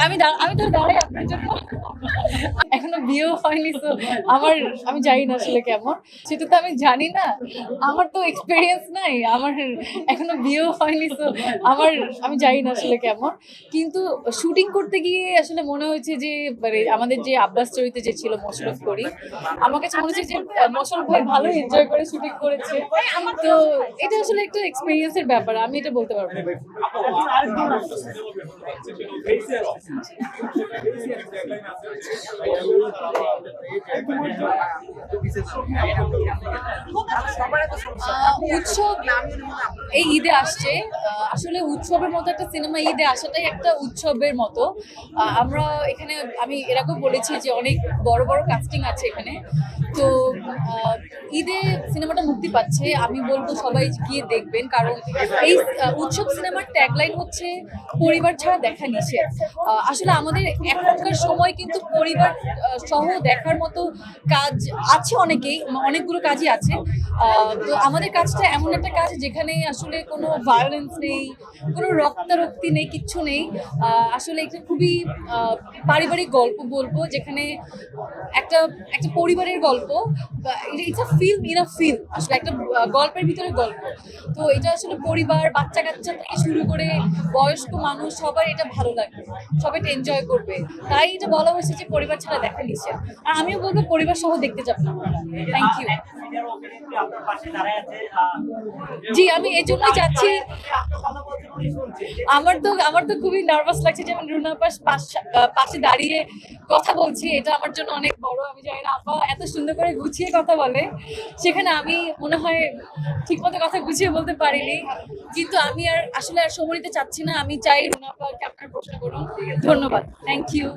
আমি আমি তো দাঁড়াই আপনার জন্য। এখনও বিয়েও হয়নি তো আমার আমি জানি না আসলে কেমন। সেটা তো আমি জানি না। আমার তো এক্সপিরিয়েন্স নাই। আমার এখনও বিয়েও হয়নি তো আমার আমি জানি না আসলে কেমন। কিন্তু শুটিং করতে গিয়ে আসলে মনে হয়েছে যে মানে আমাদের যে আব্বাস চরিত্রে যে ছিল মোশরফ করি আমার কাছে মনে হচ্ছে যে আহ, মোশাররফ ভাই ভালো এনজয় করে শুটিং করেছে। তো এটা আসলে একটা এক্সপিরিয়েন্সের ব্যাপার আমি এটা বলতে পারব উৎসব, এই ঈদে আসছে। আসলে উৎসবের মতো একটা সিনেমা ঈদে আসাটাই একটা উৎসবের মতো। আমরা এখানে, আমি এরকম বলেছি যে অনেক বড় বড় কাস্টিং আছে এখানে। ঈদে সিনেমাটা মুক্তি পাচ্ছে, আমি বলব সবাই গিয়ে দেখবেন, কারণ এই উৎসব সিনেমার ট্যাগলাইন হচ্ছে, পরিবার ছাড়া দেখা নিষেধ। আসলে আমাদের এখনকার সময় কিন্তু পরিবার সহ দেখার মতো কাজ আছে অনেকেই, অনেকগুলো কাজই আছে। তো আমাদের কাজটা এমন একটা কাজ যেখানে আসলে কোনো ভায়োলেন্স নেই, কোনো রক্তারক্তি নেই, কিচ্ছু নেই। আসলে এটা খুবই পারিবারিক গল্প বলব, যেখানে একটা একটা পরিবারের গল্প it's a film in a film, আসলে একটা গল্পের ভিতরে গল্প। তো এটা আসলে পরিবার বাচ্চা কাচ্চা থেকে শুরু করে বয়স্ক মানুষ, সবার এটা ভালো লাগবে সবাই এটা এনজয় করবে। তাই এটা বলা হয়েছে যে পরিবার ছাড়া দেখা নিচ্ছে আর আমিও বলব পরিবার সহ দেখতে যাবেন আপনারা। থ্যাংক ইউ জি, আমি এই জন্যই চাচ্ছি আমার তো আমার তো খুবই নার্ভাস লাগছে যে আমি রুনা পাশ, পাশ- দাঁড়িয়ে কথা বলছি। এটা আমার জন্য অনেক বড়, আমি জানি না আপা এত সুন্দর করে গুছিয়ে কথা বলে। সেখানে আমি মনে হয় ঠিকমতো কথা গুছিয়ে বলতে পারিনি। কিন্তু আমি আর, আসলে আর সময় নিতে চাচ্ছি না। আমি চাই রুনা আপাকে আপনার প্রশ্ন করুন। ধন্যবাদ। Thank you